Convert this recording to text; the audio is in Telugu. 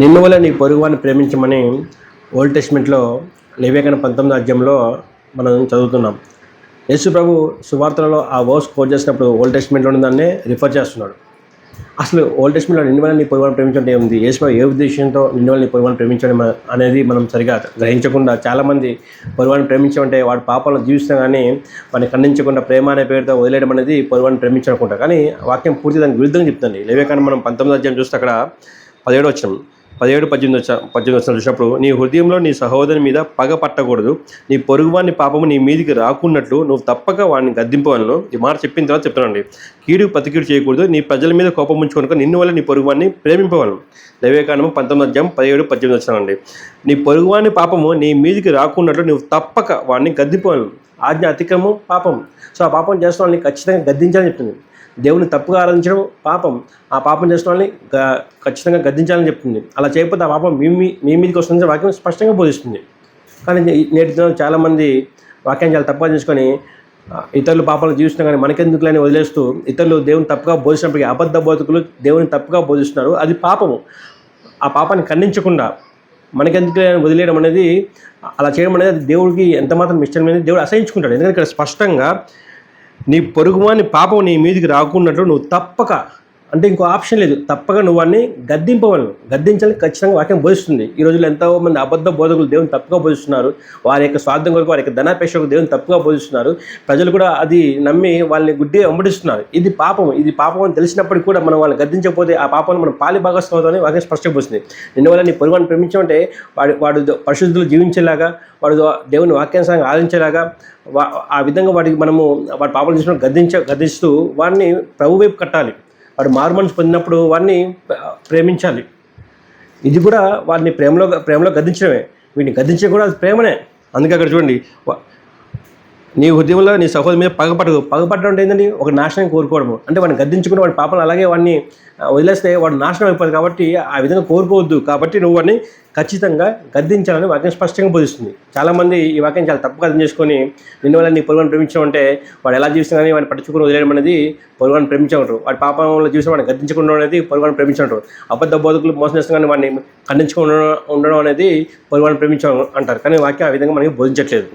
నిన్ను వల్ల నీ పొరుగువాన్ని ప్రేమించమని ఓల్డ్ టెస్ట్మెంట్లో లేవేకన పంతొమ్మిది అధ్యాయంలో మనం చదువుతున్నాం. యేసు ప్రభు సువార్తలలో ఆ వర్స్ కోట్ చేసినప్పుడు ఓల్డ్ టెస్ట్మెంట్లో దాన్ని దాన్నే రిఫర్ చేస్తున్నాడు. అసలు ఓల్డ్ టెస్ట్మెంట్లో నిన్ను వల్ల నీ పొరుగువాన్ని ప్రేమించడం ఏముంది? యేసు ప్రభు ఏ ఉద్దేశంతో నిన్ను వల్ల నీ పొరుగువాన్ని ప్రేమించడం అనేది మనం సరిగా గ్రహించకుండా చాలామంది పొరుగువాన్ని ప్రేమించమంటే వాడి పాపాలను జీవిస్తాం కానీ వాడిని ఖండించకుండా ప్రేమ అనే పేరుతో వదిలేయడం అనేది పొరుగువాన్ని ప్రేమించనుకుంటా కానీ వాక్యం పూర్తి దానికి విరుద్ధంగా చెప్తుంది. లేవేకాని మనం పంతొమ్మిది అధ్యాయం చూస్తే అక్కడ పదిహేడు వచ్చాం పదిహేడు పద్దెనిమిది వచ్చా పద్దెనిమిది వచ్చిన చూసినప్పుడు నీ హృదయంలో నీ సహోదరుని మీద పగ పట్టకూడదు. నీ పొరుగువాని పాపము నీ మీదికి రాకున్నట్లు నువ్వు తప్పక వాడిని గద్దింపవలను ఈ మాట చెప్పిన తర్వాత చెప్తున్నాండి కీడు పతికీడు చేయకూడదు. నీ ప్రజల మీద కోపం ఉంచుకొనుక నిన్ను వల్ల నీ పొరుగువాన్ని ప్రేమింపవలను. దైవేకాండము పంతొమ్మిది అధ్యాయం పదిహేడు పద్దెనిమిది వచ్చినామండి నీ పొరుగువాని పాపము నీ మీదికి రాకున్నట్లు నువ్వు తప్పక వాడిని గద్దింపవలను ఆజ్ఞ అతిక్రమం పాపం. సో ఆ పాపం చేసిన వాళ్ళని ఖచ్చితంగా గద్దించాలని చెప్తుంది. దేవుని తప్పుగా ఆరాధించడం పాపం. ఆ పాపం చేసిన వాళ్ళని ఖచ్చితంగా గద్దించాలని చెప్తుంది. అలా చేయకపోతే ఆ పాపం మీ మీ- మీ మీదకి వస్తుంది వాక్యం స్పష్టంగా బోధిస్తుంది. కానీ నేటి దినం చాలామంది వాక్యాన్ని చాలా తప్పుగా చేసుకొని ఇతరులు పాపాలు జీవిస్తున్నా కానీ మనకెందుకులని వదిలేస్తూ ఇతరులు దేవుని తప్పుగా బోధించినప్పటికీ అబద్ధ బోధకులు దేవుని తప్పుగా బోధిస్తున్నారు. అది పాపము. ఆ పాపాన్ని ఖండించకుండా మనకెందుకు వదిలేయడం అనేది అలా చేయడం అనేది అది దేవుడికి ఎంత మాత్రం ఇష్టం అనేది దేవుడు అసహించుకుంటాడు. ఎందుకంటే ఇక్కడ స్పష్టంగా నీ పొరుగువాని పాపం నీ మీదికి రాకున్నట్లు నువ్వు తప్పక అంటే ఇంకో ఆప్షన్ లేదు. తప్పక నువ్వు వాడిని గద్దింపవలను. గద్దించాలని ఖచ్చితంగా వాక్యం బోధిస్తుంది. ఈ రోజుల్లో ఎంతో మంది అబద్ధ బోధకులు దేవుని తప్పుగా బోధిస్తున్నారు. వారి యొక్క స్వార్థం కొరకు వారి యొక్క ధనాపేక్షకు దేవుని తప్పుగా బోధిస్తున్నారు. ప్రజలు కూడా అది నమ్మి వాళ్ళని గుడ్డి అంబడిస్తున్నారు ఇది పాపం ఇది పాపం అని తెలిసినప్పటికీ కూడా మనం వాళ్ళని గద్దించకపోతే ఆ పాపం మనం పాలి భాగస్వామని వాక్యం స్పష్టంగా పోస్తుంది నిన్న వల్ల నీ పొరుగుని ప్రేమించమంటే వాడు వాడు పరిశుద్ధులు జీవించేలాగా వాడు దేవుని వాక్యానుసారంగా ఆలోచించేలాగా వా ఆ విధంగా వాడికి మనము వాడి పాపం చేసినప్పుడు గద్దించ గద్దిస్తూ వాడిని ప్రభు వైపు కట్టాలి. వాడు మారు మనసు పొందినప్పుడు వాడిని ప్రేమించాలి. ఇది కూడా వాడిని ప్రేమలో ప్రేమలో గద్దించడమే. వీడిని గద్దించడం కూడా అది ప్రేమనే. అందుకే అక్కడ చూడండి నీ హృదయంలో నీ సహోదరు మీద పగపడదు పగపడడం అంటే ఏంటండి ఒక నాశనం కోరుకోవడము. అంటే వాడిని గద్దించుకుని వాడి పాపలు అలాగే వాడిని వదిలేస్తే వాడు నాశనం అయిపోతుంది కాబట్టి ఆ విధంగా కోరుకోవద్దు. కాబట్టి నువ్వు వాడిని ఖచ్చితంగా గద్దించాలని వాక్యం స్పష్టంగా బోధిస్తుంది. చాలామంది ఈ వాక్యం చాలా తప్పుగా అర్థం చేసుకొని నిన్న వల్ల నీ పొరుగుని ప్రేమించడం అంటే వాడు ఎలా జీవిస్తున్నా కానీ వాడిని పట్టించుకుని వదిలేయడం అనేది పొరుగుని ప్రేమించమంటారు వాడి పాపంలో చూసి వాడిని గద్దించకుండా అనేది పొరుగుని ప్రేమించమంటారు అబద్ధ బోధకులు మోసం చేస్తున్నా కానీ వాడిని ఖండించుకుండడం ఉండడం ఉండడం అనేది పొరుగుని ప్రేమించడం అంటారు. కానీ వాక్యం ఆ విధంగా మనకి బోధించట్లేదు.